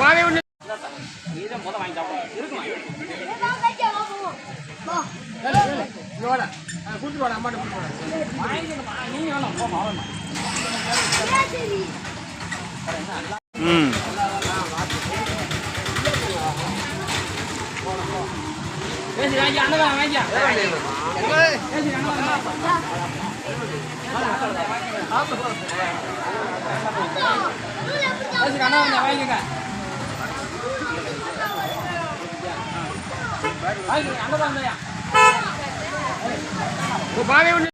வாங்கி. ஒண்ணு இதை முத வாங்கி சாப்பிடுவோம் இருக்குமா இங்க வாடா கூட்டு வாடா அம்மாட்ட கூட்டு வாடா வாங்கிக்கணுமா நீ வேணாம் போ மாறணும் ம் வாங்கிக்க பானை ஒண்ணு